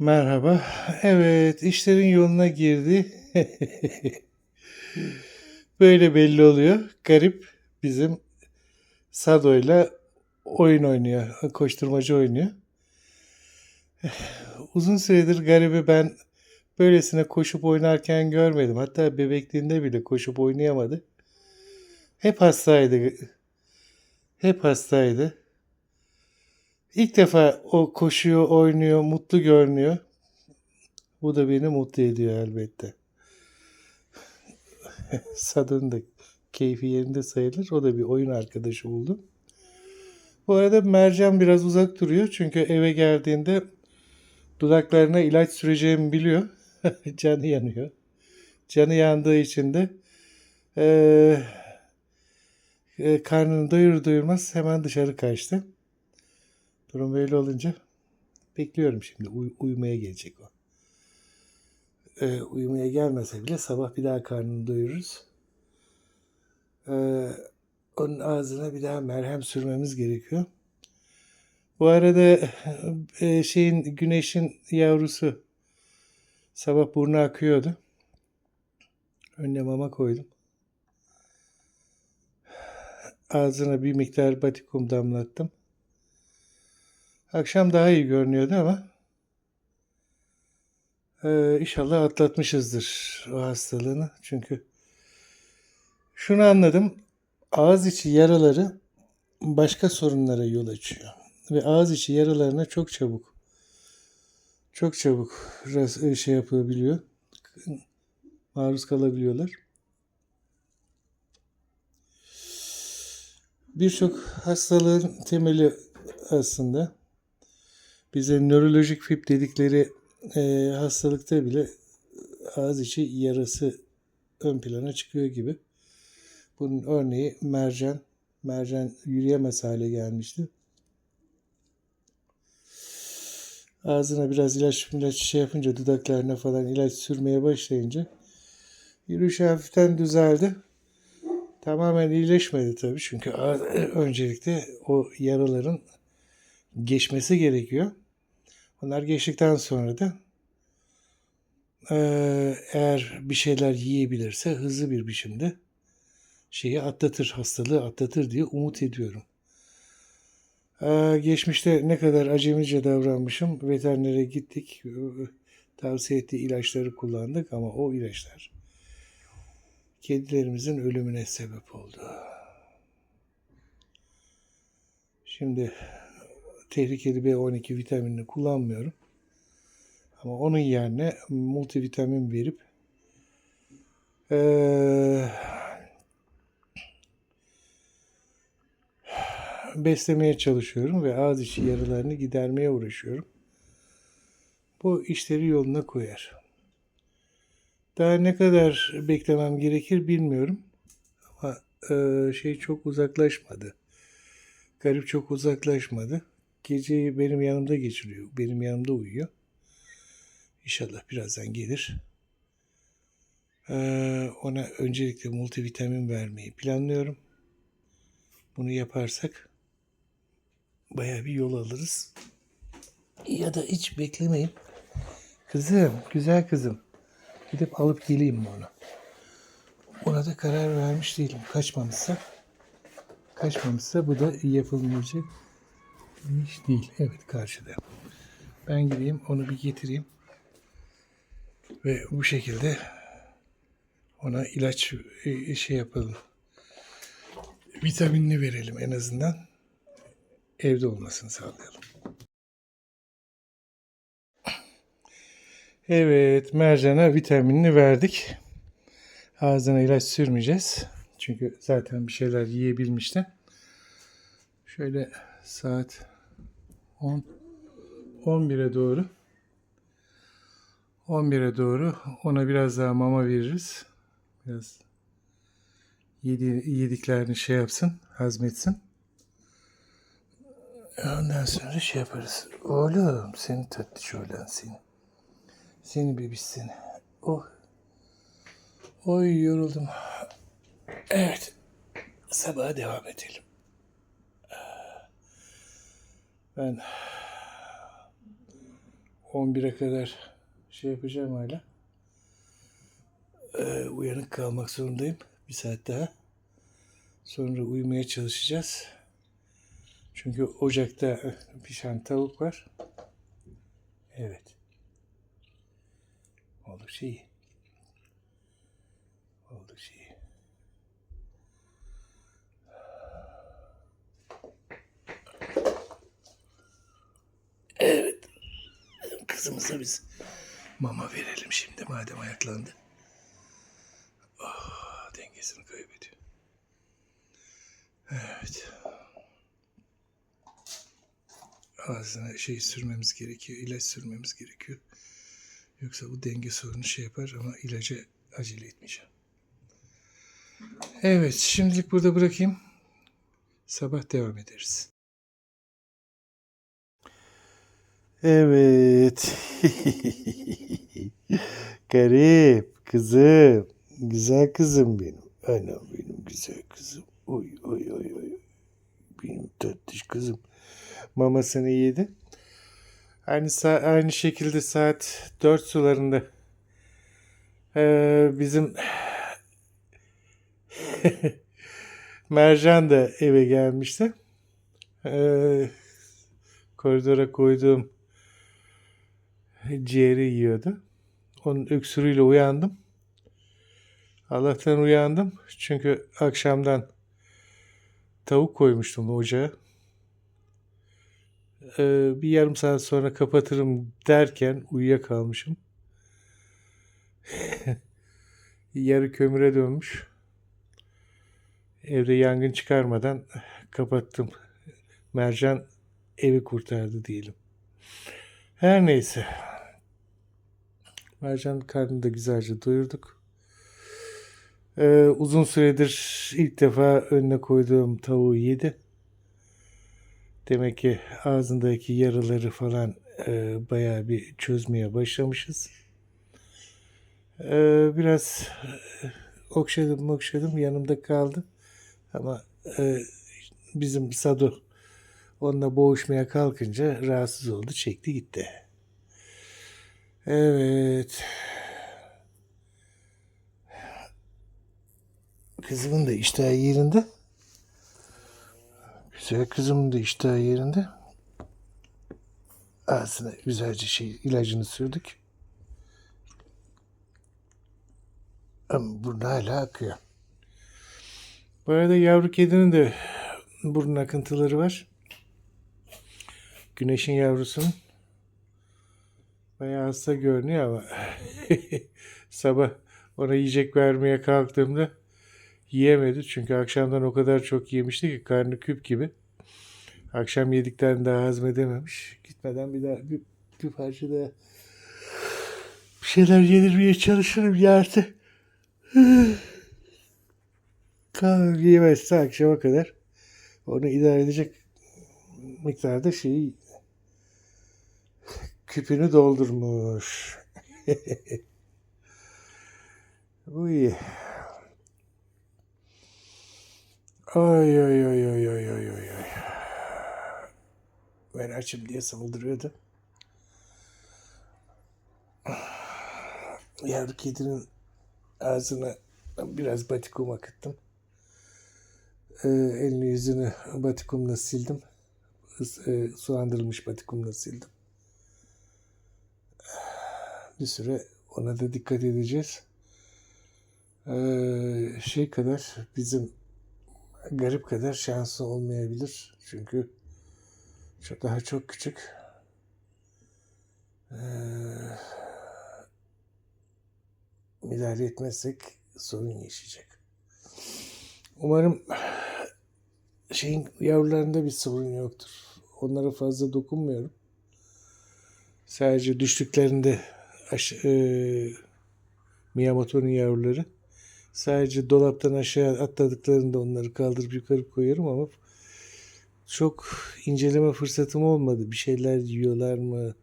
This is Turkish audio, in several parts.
Merhaba. Evet, işlerin yoluna girdi. Böyle belli oluyor. Garip bizim Sado'yla oyun oynuyor. Koşturmacı oynuyor. Uzun süredir garibi ben böylesine koşup oynarken görmedim. Hatta bebekliğinde bile koşup oynayamadı. Hep hastaydı. Hep hastaydı. İlk defa o koşuyor, oynuyor, mutlu görünüyor. Bu da beni mutlu ediyor elbette. Sad'ın da keyfi yerinde sayılır. O da bir oyun arkadaşı oldu. Bu arada Mercan biraz uzak duruyor. Çünkü eve geldiğinde dudaklarına ilaç süreceğimi biliyor. Canı yanıyor. Canı yandığı için de eee e, karnını doyur doyurmaz hemen dışarı kaçtı. Durum böyle olunca bekliyorum şimdi. Uy- uyumaya gelecek o. Ee, uyumaya gelmese bile sabah bir daha karnını doyururuz. Ee, onun ağzına bir daha merhem sürmemiz gerekiyor. Bu arada e, şeyin güneşin yavrusu sabah burnu akıyordu. Önüne mama koydum. Ağzına bir miktar batikum damlattım. Akşam daha iyi görünüyordu ama e, inşallah atlatmışızdır o hastalığını. Çünkü şunu anladım. Ağız içi yaraları başka sorunlara yol açıyor. Ve ağız içi yaralarına çok çabuk çok çabuk ras- şey yapabiliyor. Maruz kalabiliyorlar. Birçok hastalığın temeli aslında bize nörolojik fib dedikleri e, hastalıkta bile ağız içi yarası ön plana çıkıyor gibi. Bunun örneği mercan. Mercan yürüyemez hale gelmişti. Ağzına biraz ilaç, ilaç şey yapınca dudaklarına falan ilaç sürmeye başlayınca yürüyüşü hafiften düzeldi. Tamamen iyileşmedi tabii çünkü öncelikle o yaraların geçmesi gerekiyor. Onlar geçtikten sonra da eee, eğer bir şeyler yiyebilirse hızlı bir biçimde şeyi atlatır, hastalığı atlatır diye umut ediyorum. Eee, geçmişte ne kadar acemice davranmışım. Veterinere gittik. Tavsiye ettiği ilaçları kullandık ama o ilaçlar kedilerimizin ölümüne sebep oldu. Şimdi tehlikeli B12 vitaminini kullanmıyorum. Ama onun yerine multivitamin verip eee, beslemeye çalışıyorum ve ağız içi yaralarını gidermeye uğraşıyorum. Bu işleri yoluna koyar. Daha ne kadar beklemem gerekir bilmiyorum. Ama eee, şey çok uzaklaşmadı. Garip çok uzaklaşmadı. Geceyi benim yanımda geçiriyor. Benim yanımda uyuyor. İnşallah birazdan gelir. Ee, ona öncelikle multivitamin vermeyi planlıyorum. Bunu yaparsak bayağı bir yol alırız. Ya da hiç beklemeyin. Kızım, güzel kızım. Gidip alıp geleyim mi onu? Ona da karar vermiş değilim. Kaçmamışsa kaçmamışsa bu da yapılmayacak bir iş değil. Evet karşıda. Ben gideyim onu bir getireyim. Ve bu şekilde ona ilaç e, şey yapalım. Vitaminini verelim en azından. Evde olmasını sağlayalım. Evet, mercana vitaminini verdik. Ağzına ilaç sürmeyeceğiz. Çünkü zaten bir şeyler yiyebilmişti. Şöyle saat 10 11'e doğru 11'e doğru ona biraz daha mama veririz. Biraz yedi, yediklerini şey yapsın, hazmetsin. Ondan sonra şey yaparız. Oğlum seni tatlı şöyle seni. Seni bebiş seni. Oh. Oy yoruldum. Evet. Sabaha devam edelim. Ben 11'e kadar şey yapacağım hala. Ee, uyanık kalmak zorundayım. Bir saat daha. Sonra uyumaya çalışacağız. Çünkü ocakta pişen tavuk var. Evet. Oldukça iyi. Oldukça iyi. Evet. Kızımıza biz mama verelim şimdi madem ayaklandı. Oh, dengesini kaybediyor. Evet. Ağzına şey sürmemiz gerekiyor, ilaç sürmemiz gerekiyor. Yoksa bu denge sorunu şey yapar ama ilaca acele etmeyeceğim. Evet, şimdilik burada bırakayım. Sabah devam ederiz. Evet. Garip kızım. Güzel kızım benim. Anam benim güzel kızım. Oy oy oy oy. Benim tatlış kızım. Mamasını yedi. Aynı aynı şekilde saat 4 sularında ee, bizim Mercan da eve gelmişti. Ee, koridora koyduğum ciğeri yiyordu. Onun öksürüğüyle uyandım. Allah'tan uyandım. Çünkü akşamdan tavuk koymuştum ocağa. Ee, bir yarım saat sonra kapatırım derken uyuyakalmışım. Yarı kömüre dönmüş. Evde yangın çıkarmadan kapattım. Mercan evi kurtardı diyelim. Her neyse. Mercan karnını da güzelce doyurduk. Ee, uzun süredir ilk defa önüne koyduğum tavuğu yedi. Demek ki ağzındaki yaraları falan e, bayağı bir çözmeye başlamışız. Ee, biraz e, okşadım okşadım yanımda kaldı. Ama e, bizim Sado onunla boğuşmaya kalkınca rahatsız oldu çekti gitti. Evet. Kızımın da iştahı yerinde. Güzel kızımın da iştahı yerinde. Ağzına güzelce şey ilacını sürdük. Ama burnu hala akıyor. Bu arada yavru kedinin de burun akıntıları var. Güneşin yavrusunun. Bayağı hasta görünüyor ama sabah ona yiyecek vermeye kalktığımda yiyemedi. Çünkü akşamdan o kadar çok yemişti ki karnı küp gibi. Akşam yedikten daha hazmedememiş. Gitmeden bir daha bir, bir parça daha bir şeyler yedirmeye çalışırım yerde. Kal yemezse akşama kadar onu idare edecek miktarda şeyi küpünü doldurmuş. İyi. Ay ay ay ay ay ay ay ay. Ben açım diye saldırıyordu. Yavru kedinin ağzına biraz batikum akıttım. Ee, elini yüzünü batikumla sildim. Is- e, sulandırılmış batikumla sildim. Bir süre ona da dikkat edeceğiz. Ee, şey kadar bizim garip kadar şansı olmayabilir. Çünkü çok daha çok küçük. Ee, müdahale etmezsek sorun yaşayacak. Umarım şeyin yavrularında bir sorun yoktur. Onlara fazla dokunmuyorum. Sadece düştüklerinde aş- e, Miyamoto'nun yavruları sadece dolaptan aşağı atladıklarında onları kaldırıp yukarı koyuyorum ama çok inceleme fırsatım olmadı. Bir şeyler yiyorlar mı?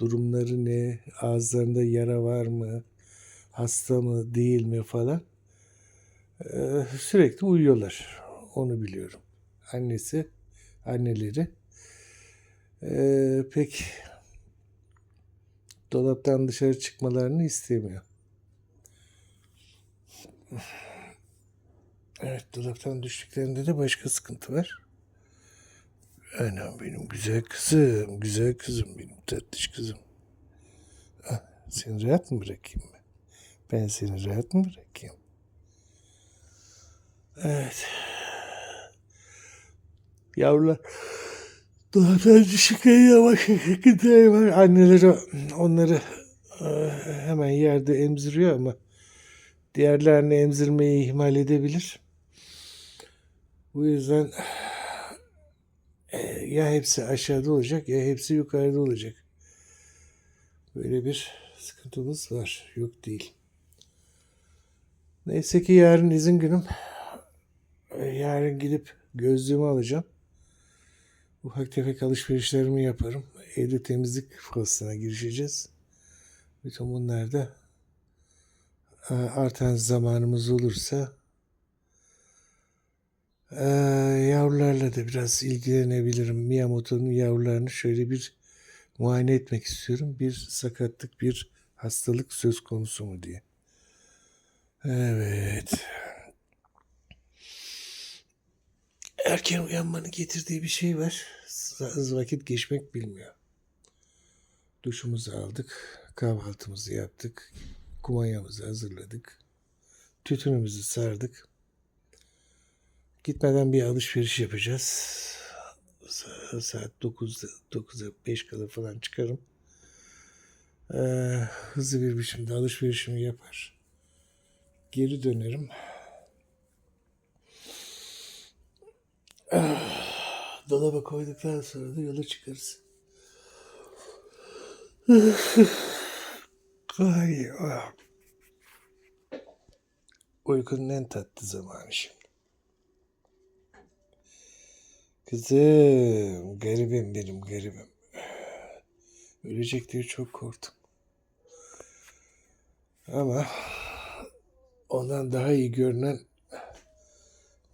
Durumları ne? Ağızlarında yara var mı? Hasta mı değil mi falan. Ee, sürekli uyuyorlar. Onu biliyorum. Annesi, anneleri. Ee, pek dolaptan dışarı çıkmalarını istemiyor. Evet dolaptan düştüklerinde de başka sıkıntı var. Anam benim güzel kızım, güzel kızım benim tatlış kızım. Ah, seni rahat mı bırakayım ben? Ben seni rahat mı bırakayım? Evet. Yavrular dolaptan düşükleri yavaş sıkıntıları var. Anneleri onları e, hemen yerde emziriyor ama diğerlerini emzirmeyi ihmal edebilir. Bu yüzden e, ya hepsi aşağıda olacak ya hepsi yukarıda olacak. Böyle bir sıkıntımız var. Yok değil. Neyse ki yarın izin günüm. E, Yarın gidip gözlüğümü alacağım. Ufak tefek alışverişlerimi yaparım. Evde temizlik faslına girişeceğiz. Bütün bunlarda e, artan zamanımız olursa e, yavrularla da biraz ilgilenebilirim. Miyamoto'nun yavrularını şöyle bir muayene etmek istiyorum. Bir sakatlık, bir hastalık söz konusu mu diye. Evet. Erken uyanmanın getirdiği bir şey var. Hızlı vakit geçmek bilmiyor. Duşumuzu aldık, kahvaltımızı yaptık, kumanyamızı hazırladık, tütünümüzü sardık. Gitmeden bir alışveriş yapacağız. Sa- Saat 9'da, 9'a 5 kala falan çıkarım. Ee, hızlı bir biçimde alışverişimi yapar. Geri dönerim. Dolaba koyduktan sonra da yola çıkarız. Ay, ah. Uykunun en tatlı zamanı şimdi. Kızım, garibim benim garibim. Ölecek diye çok korktum. Ama ondan daha iyi görünen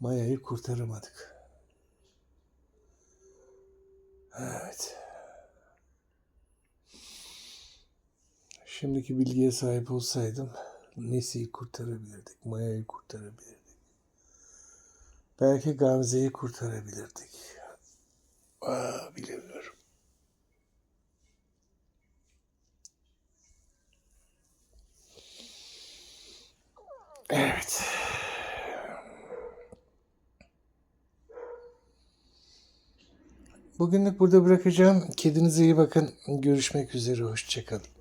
Maya'yı kurtaramadık. Evet. Şimdiki bilgiye sahip olsaydım Nesi'yi kurtarabilirdik, Maya'yı kurtarabilirdik. Belki Gamze'yi kurtarabilirdik. Aa, bilemiyorum. Evet. Bugünlük burada bırakacağım. Kedinize iyi bakın. Görüşmek üzere. Hoşçakalın.